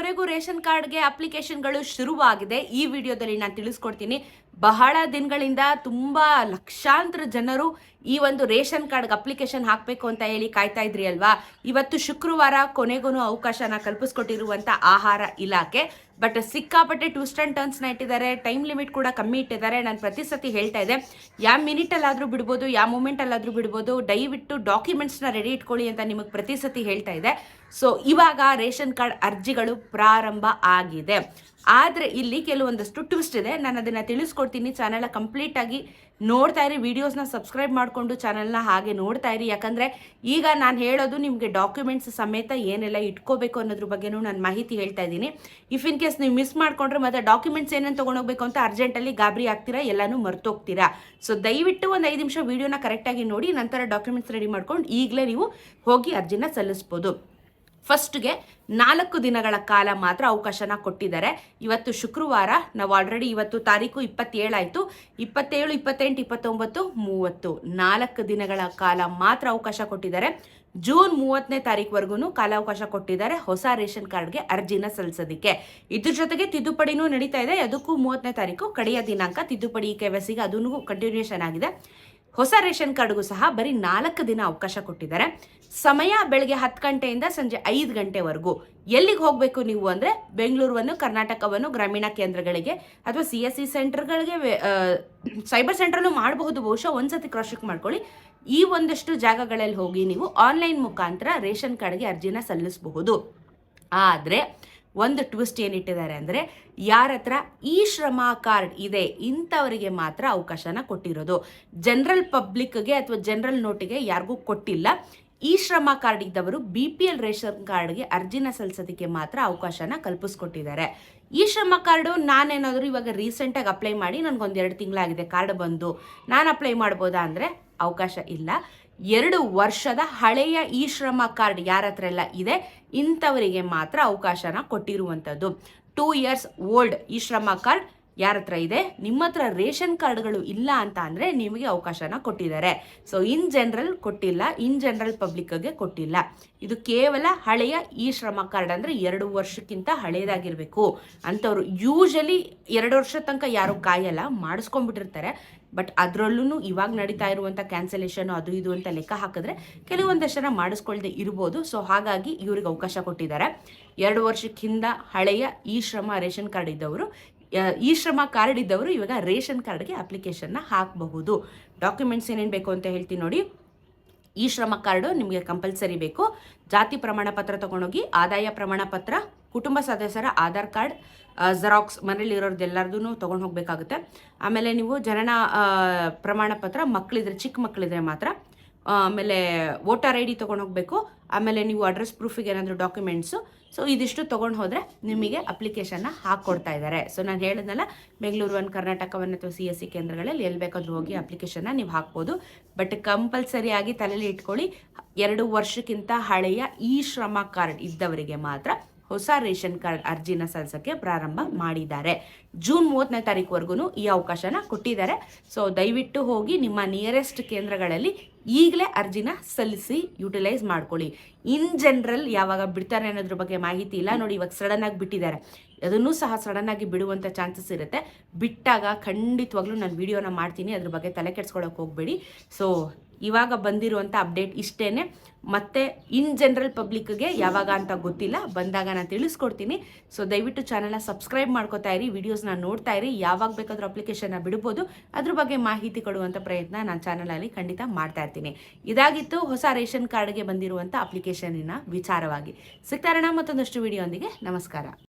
ಕೊನೆಗೂ ರೇಷನ್ ಕಾರ್ಡ್ಗೆ ಅಪ್ಲಿಕೇಶನ್ಗಳು ಶುರುವಾಗಿದೆ. ಈ ವಿಡಿಯೋದಲ್ಲಿ ನಾನು ತಿಳಿಸ್ಕೊಡ್ತೀನಿ. ಬಹಳ ದಿನಗಳಿಂದ ತುಂಬಾ ಲಕ್ಷಾಂತರ ಜನರು ಈ ಒಂದು ರೇಷನ್ ಕಾರ್ಡ್ಗೆ ಅಪ್ಲಿಕೇಶನ್ ಹಾಕಬೇಕು ಅಂತ ಹೇಳಿ ಕಾಯ್ತಾ ಇದ್ರಿ ಅಲ್ವಾ? ಇವತ್ತು ಶುಕ್ರವಾರ ಕೊನೆಗೂ ಅವಕಾಶನ ಕಲ್ಪಿಸ್ಕೊಟ್ಟಿರುವಂತ ಆಹಾರ ಇಲಾಖೆ. ಬಟ್ ಸಿಕ್ಕಾಪಟ್ಟೆ ಟ್ವಿಸ್ಟ್ ಅಂಡ್ ಟರ್ನ್ಸ್ನ ಇಟ್ಟಿದ್ದಾರೆ. ಟೈಮ್ ಲಿಮಿಟ್ ಕೂಡ ಕಮ್ಮಿ ಇಟ್ಟಿದ್ದಾರೆ. ನಾನು ಪ್ರತಿ ಸತಿ ಹೇಳ್ತಾ ಇದೆ ಯಾವ ಮಿನಿಟಲ್ಲಾದರೂ ಬಿಡ್ಬೋದು ಯಾವ ಮೂಮೆಂಟಲ್ಲಾದರೂ ಬಿಡ್ಬೋದು, ದಯವಿಟ್ಟು ಡಾಕ್ಯುಮೆಂಟ್ಸ್ನ ರೆಡಿ ಇಟ್ಕೊಳ್ಳಿ ಅಂತ ನಿಮಗೆ ಪ್ರತಿ ಸತಿ ಹೇಳ್ತಾ ಇದೆ ಸೊ ಇವಾಗ ರೇಷನ್ ಕಾರ್ಡ್ ಅರ್ಜಿಗಳು ಪ್ರಾರಂಭ ಆಗಿದೆ. ಆದರೆ ಇಲ್ಲಿ ಕೆಲವೊಂದಷ್ಟು ಟ್ವಿಸ್ಟ್ ಇದೆ. ನಾನು ಅದನ್ನು ತಿಳಿಸ್ಕೊಡ್ತೀನಿ. ಚಾನೆಲ್ ಕಂಪ್ಲೀಟ್ ಕಂಪ್ಲೀಟಾಗಿ ನೋಡ್ತಾ ಇರಿ. ವೀಡಿಯೋಸ್ನ ಸಬ್ಸ್ಕ್ರೈಬ್ ಮಾಡಿಕೊಂಡು ಚಾನಲ್ನ ಹಾಗೆ ನೋಡ್ತಾ ಇರಿ. ಯಾಕಂದರೆ ಈಗ ನಾನು ಹೇಳೋದು ನಿಮಗೆ ಡಾಕ್ಯುಮೆಂಟ್ಸ್ ಸಮೇತ ಏನೆಲ್ಲ ಇಟ್ಕೋಬೇಕು ಅನ್ನೋದ್ರ ಬಗ್ಗೆನೂ ನಾನು ಮಾಹಿತಿ ಹೇಳ್ತಾ ಇದ್ದೀನಿ. ಇಫ್ ಇನ್ ಕೇಸ್ ನೀವು ಮಿಸ್ ಮಾಡ್ಕೊಂಡ್ರೆ ಮತ್ತೆ ಡಾಕ್ಯುಮೆಂಟ್ಸ್ ಏನೇನು ತೊಗೊಂಡೋಗ್ಬೇಕು ಅಂತ ಅರ್ಜೆಂಟಲ್ಲಿ ಗಾಬರಿ ಆಗ್ತೀರಾ, ಎಲ್ಲನೂ ಮರ್ತೋಗ್ತೀರಾ? ಸೊ ದಯವಿಟ್ಟು ಒಂದು ಐದು ನಿಮಿಷ ವೀಡಿಯೋನ ಕರೆಕ್ಟಾಗಿ ನೋಡಿ, ನಂತರ ಡಾಕ್ಯುಮೆಂಟ್ಸ್ ರೆಡಿ ಮಾಡ್ಕೊಂಡು ಈಗಲೇ ನೀವು ಹೋಗಿ ಅರ್ಜಿನ ಸಲ್ಲಿಸ್ಬೋದು. ಫಸ್ಟ್ಗೆ ನಾಲ್ಕು ದಿನಗಳ ಕಾಲ ಮಾತ್ರ ಅವಕಾಶನ ಕೊಟ್ಟಿದ್ದಾರೆ. ಇವತ್ತು ಶುಕ್ರವಾರ, ನಾವು ಆಲ್ರೆಡಿ ಇವತ್ತು ತಾರೀಕು ಇಪ್ಪತ್ತೇಳಾಯಿತು. ಇಪ್ಪತ್ತೇಳು, ಇಪ್ಪತ್ತೆಂಟು, ಇಪ್ಪತ್ತೊಂಬತ್ತು, ಮೂವತ್ತು. ನಾಲ್ಕು ದಿನಗಳ ಕಾಲ ಮಾತ್ರ ಅವಕಾಶ ಕೊಟ್ಟಿದ್ದಾರೆ. ಜೂನ್ ಮೂವತ್ತನೇ ತಾರೀಕುವರೆಗೂ ಕಾಲಾವಕಾಶ ಕೊಟ್ಟಿದ್ದಾರೆ. ಹೊಸ ರೇಷನ್ ಕಾರ್ಡ್ಗೆ ಅರ್ಜಿನ ಸಲ್ಲಿಸೋದಕ್ಕೆ. ಇದ್ರ ಜೊತೆಗೆ ತಿದ್ದುಪಡಿನೂ ನಡೀತಾ ಇದೆ. ಅದಕ್ಕೂ ಮೂವತ್ತನೇ ತಾರೀಕು, ಕಡೆಯ ದಿನಾಂಕ ತಿದ್ದುಪಡಿ ಕೆ ಅದೂ ಕಂಟಿನ್ಯೂಷನ್ ಆಗಿದೆ. ಹೊಸ ರೇಷನ್ ಕಾರ್ಡ್ಗೂ ಸಹ ಬರೀ ನಾಲ್ಕು ದಿನ ಅವಕಾಶ ಕೊಟ್ಟಿದ್ದಾರೆ. ಸಮಯ ಬೆಳಗ್ಗೆ ಹತ್ತು ಗಂಟೆಯಿಂದ ಸಂಜೆ ಐದು ಗಂಟೆವರೆಗೂ. ಎಲ್ಲಿಗೆ ಹೋಗಬೇಕು ನೀವು ಅಂದರೆ ಬೆಂಗಳೂರನ್ನು, ಕರ್ನಾಟಕವನ್ನು, ಗ್ರಾಮೀಣ ಕೇಂದ್ರಗಳಿಗೆ ಅಥವಾ ಸಿ ಎಸ್ ಸಿ ಸೆಂಟರ್ಗಳಿಗೆ ಸೈಬರ್ ಸೆಂಟ್ರಲ್ಲೂ ಮಾಡಬಹುದು. ಬಹುಶಃ ಒಂದ್ಸತಿ ಕ್ರಾಸ್ ಚೆಕ್ ಮಾಡ್ಕೊಳ್ಳಿ. ಈ ಒಂದಷ್ಟು ಜಾಗಗಳಲ್ಲಿ ಹೋಗಿ ನೀವು ಆನ್ಲೈನ್ ಮುಖಾಂತರ ರೇಷನ್ ಕಾರ್ಡ್ಗೆ ಅರ್ಜಿನ ಸಲ್ಲಿಸಬಹುದು. ಆದರೆ ಒಂದು ಟ್ವಿಸ್ಟ್ ಏನಿಟ್ಟಿದ್ದಾರೆ ಅಂದರೆ ಯಾರ ಹತ್ರ ಈ ಶ್ರಮ ಕಾರ್ಡ್ ಇದೆ ಇಂಥವರಿಗೆ ಮಾತ್ರ ಅವಕಾಶನ ಕೊಟ್ಟಿರೋದು. ಜನರಲ್ ಪಬ್ಲಿಕ್ಗೆ ಅಥವಾ ಜನರಲ್ ನೋಟಿಗೆ ಯಾರಿಗೂ ಕೊಟ್ಟಿಲ್ಲ. ಈ ಶ್ರಮ ಕಾರ್ಡ್ ಇದ್ದವರು ಬಿ ಪಿ ಎಲ್ ರೇಷನ್ ಕಾರ್ಡ್ಗೆ ಅರ್ಜಿನ ಸಲ್ಲಿಸೋದಕ್ಕೆ ಮಾತ್ರ ಅವಕಾಶನ ಕಲ್ಪಿಸ್ಕೊಟ್ಟಿದ್ದಾರೆ. ಈ ಶ್ರಮ ಕಾರ್ಡು ನಾನೇನಾದರೂ ಇವಾಗ ರೀಸೆಂಟಾಗಿ ಅಪ್ಲೈ ಮಾಡಿ ನನಗೊಂದು ಎರಡು ತಿಂಗಳಾಗಿದೆ, ಕಾರ್ಡ್ ಬಂದು. ನಾನು ಅಪ್ಲೈ ಮಾಡ್ಬೋದಾ ಅಂದರೆ ಅವಕಾಶ ಇಲ್ಲ. ಎರಡು ವರ್ಷದ ಹಳೆಯ ಇ ಶ್ರಮ ಕಾರ್ಡ್ ಯಾರ ಹತ್ರ ಎಲ್ಲ ಇದೆ? ಇಂಥವರಿಗೆ ಮಾತ್ರ ಅವಕಾಶನ ಕೊಟ್ಟಿರುವಂಥದ್ದು. ಟೂ ಇಯರ್ಸ್ ಓಲ್ಡ್ ಈ ಶ್ರಮ ಕಾರ್ಡ್ ಯಾರ ಹತ್ರ ಇದೆ? ನಿಮ್ಮ ಹತ್ರ ರೇಷನ್ ಕಾರ್ಡ್ಗಳು ಇಲ್ಲ ಅಂತ ಅಂದರೆ ನಿಮಗೆ ಅವಕಾಶನ ಕೊಟ್ಟಿದ್ದಾರೆ. ಸೊ ಇನ್ ಜನರಲ್ ಕೊಟ್ಟಿಲ್ಲ ಇನ್ ಜನರಲ್ ಪಬ್ಲಿಕ್ಗೆ ಕೊಟ್ಟಿಲ್ಲ. ಇದು ಕೇವಲ ಹಳೆಯ ಇ ಶ್ರಮ ಕಾರ್ಡ್ ಅಂದರೆ ಎರಡು ವರ್ಷಕ್ಕಿಂತ ಹಳೆಯದಾಗಿರಬೇಕು ಅಂಥವ್ರು ಯೂಶಲಿ ಎರಡು ವರ್ಷ ತನಕ ಯಾರು ಕಾಯಲ್ಲ, ಮಾಡಿಸ್ಕೊಂಡ್ಬಿಟ್ಟಿರ್ತಾರೆ. ಬಟ್ ಅದರಲ್ಲೂ ಇವಾಗ ನಡೀತಾ ಇರುವಂಥ ಕ್ಯಾನ್ಸಲೇಷನ್ ಅದು ಇದು ಅಂತ ಲೆಕ್ಕ ಹಾಕಿದ್ರೆ ಕೆಲವೊಂದಷ್ಟು ಜನ ಮಾಡಿಸ್ಕೊಳ್ದೆ ಇರ್ಬೋದು. ಸೊ ಹಾಗಾಗಿ ಇವ್ರಿಗೆ ಅವಕಾಶ ಕೊಟ್ಟಿದ್ದಾರೆ. ಎರಡು ವರ್ಷಕ್ಕಿಂತ ಹಳೆಯ ಈ ಶ್ರಮ ರೇಷನ್ ಕಾರ್ಡ್ ಇದ್ದವರು ಈ ಶ್ರಮ ಕಾರ್ಡ್ ಇದ್ದವರು ಇವಾಗ ರೇಷನ್ ಕಾರ್ಡ್ಗೆ ಅಪ್ಲಿಕೇಶನ್ನ ಹಾಕಬಹುದು. ಡಾಕ್ಯುಮೆಂಟ್ಸ್ ಏನೇನು ಬೇಕು ಅಂತ ಹೇಳ್ತೀನಿ ನೋಡಿ. ಈ ಶ್ರಮ ಕಾರ್ಡು ನಿಮಗೆ ಕಂಪಲ್ಸರಿ ಬೇಕು. ಜಾತಿ ಪ್ರಮಾಣ ಪತ್ರ ತಗೊಂಡೋಗಿ, ಆದಾಯ ಪ್ರಮಾಣ ಪತ್ರ, ಕುಟುಂಬ ಸದಸ್ಯರ ಆಧಾರ್ ಕಾರ್ಡ್ ಜೆರಾಕ್ಸ್ ಮನೇಲಿ ಇರೋರ್ದೆಲ್ಲರದೂ ತೊಗೊಂಡು ಹೋಗಬೇಕಾಗುತ್ತೆ. ಆಮೇಲೆ ನೀವು ಜನನ ಪ್ರಮಾಣ ಪತ್ರ ಮಕ್ಕಳಿದ್ರೆ ಚಿಕ್ಕ ಮಕ್ಕಳಿದ್ರೆ ಮಾತ್ರ ಆಮೇಲೆ ವೋಟರ್ ಐ ಡಿ ತೊಗೊಂಡು ಹೋಗಬೇಕು. ಆಮೇಲೆ ನೀವು ಅಡ್ರೆಸ್ ಪ್ರೂಫಿಗೆ ಏನಾದರೂ ಡಾಕ್ಯುಮೆಂಟ್ಸು. ಸೊ ಇದಿಷ್ಟು ತೊಗೊಂಡು ಹೋದರೆ ನಿಮಗೆ ಅಪ್ಲಿಕೇಶನ್ನ ಹಾಕ್ಕೊಡ್ತಾ ಇದ್ದಾರೆ ಸೊ ನಾನು ಹೇಳಿದ್ನಲ್ಲ ಬೆಂಗಳೂರು ಒನ್ ಕರ್ನಾಟಕವನ್ನು ಅಥವಾ ಸಿ ಎಸ್ ಸಿ ಕೇಂದ್ರಗಳಲ್ಲಿ ಎಲ್ಲಿ ಬೇಕಾದರೂ ಹೋಗಿ ಅಪ್ಲಿಕೇಶನ್ನ ನೀವು ಹಾಕ್ಬೋದು. ಬಟ್ ಕಂಪಲ್ಸರಿಯಾಗಿ ತಲೆಯಲ್ಲಿ ಇಟ್ಕೊಳ್ಳಿ, ಎರಡು ವರ್ಷಕ್ಕಿಂತ ಹಳೆಯ ಈ ಶ್ರಮ ಕಾರ್ಡ್ ಇದ್ದವರಿಗೆ ಮಾತ್ರ ಹೊಸ ರೇಷನ್ ಕಾರ್ಡ್ ಅರ್ಜಿನ ಸಲ್ಲಿಸೋಕ್ಕೆ ಪ್ರಾರಂಭ ಮಾಡಿದ್ದಾರೆ. ಜೂನ್ ಮೂವತ್ತನೇ ತಾರೀಕುವರೆಗೂ ಈ ಅವಕಾಶನ ಕೊಟ್ಟಿದ್ದಾರೆ. ಸೊ ದಯವಿಟ್ಟು ಹೋಗಿ ನಿಮ್ಮ ನಿಯರೆಸ್ಟ್ ಕೇಂದ್ರಗಳಲ್ಲಿ ಈಗಲೇ ಅರ್ಜಿನ ಸಲ್ಲಿಸಿ ಯುಟಿಲೈಸ್ ಮಾಡ್ಕೊಳ್ಳಿ. ಇನ್ ಜನರಲ್ ಯಾವಾಗ ಬಿಡ್ತಾರೆ ಅನ್ನೋದ್ರ ಬಗ್ಗೆ ಮಾಹಿತಿ ಇಲ್ಲ. ನೋಡಿ, ಇವಾಗ ಆಗಿ ಬಿಟ್ಟಿದ್ದಾರೆ. ಅದನ್ನೂ ಸಹ ಸಡನ್ ಆಗಿ ಬಿಡುವಂಥ ಚಾನ್ಸಸ್ ಇರುತ್ತೆ. ಬಿಟ್ಟಾಗ ಖಂಡಿತವಾಗ್ಲೂ ನಾನು ವಿಡಿಯೋನ ಮಾಡ್ತೀನಿ. ಅದ್ರ ಬಗ್ಗೆ ತಲೆ ಕೆಡ್ಸ್ಕೊಳಕ್ಕೆ ಹೋಗಬೇಡಿ. ಸೊ ಇವಾಗ ಬಂದಿರುವಂಥ ಅಪ್ಡೇಟ್ ಇಷ್ಟೇ ಮತ್ತೆ ಇನ್ ಜನರಲ್ ಪಬ್ಲಿಕ್ಗೆ ಯಾವಾಗ ಅಂತ ಗೊತ್ತಿಲ್ಲ, ಬಂದಾಗ ನಾನು ತಿಳಿಸ್ಕೊಡ್ತೀನಿ. ಸೊ ದಯವಿಟ್ಟು ಚಾನಲ್ನ ಸಬ್ಸ್ಕ್ರೈಬ್ ಮಾಡ್ಕೋತಾ ಇರಿ ವಿಡಿಯೋಸ್ನ ನೋಡ್ತಾ ಇರಿ. ಯಾವಾಗ ಬೇಕಾದರೂ ಅಪ್ಲಿಕೇಶನ್ನ ಬಿಡ್ಬೋದು. ಅದ್ರ ಬಗ್ಗೆ ಮಾಹಿತಿ ಕೊಡುವಂಥ ಪ್ರಯತ್ನ ನಾನು ಚಾನಲಲ್ಲಿ ಖಂಡಿತ ಮಾಡ್ತಾ ಇರ್ತೀನಿ. ಇದಾಗಿತ್ತು ಹೊಸ ರೇಷನ್ ಕಾರ್ಡ್ಗೆ ಬಂದಿರುವಂಥ ಅಪ್ಲಿಕೇಶನಿನ ವಿಚಾರವಾಗಿ. ಸಿಗ್ತಾರಣ ಮತ್ತೊಂದಷ್ಟು ವಿಡಿಯೋ ಒಂದಿಗೆ ನಮಸ್ಕಾರ.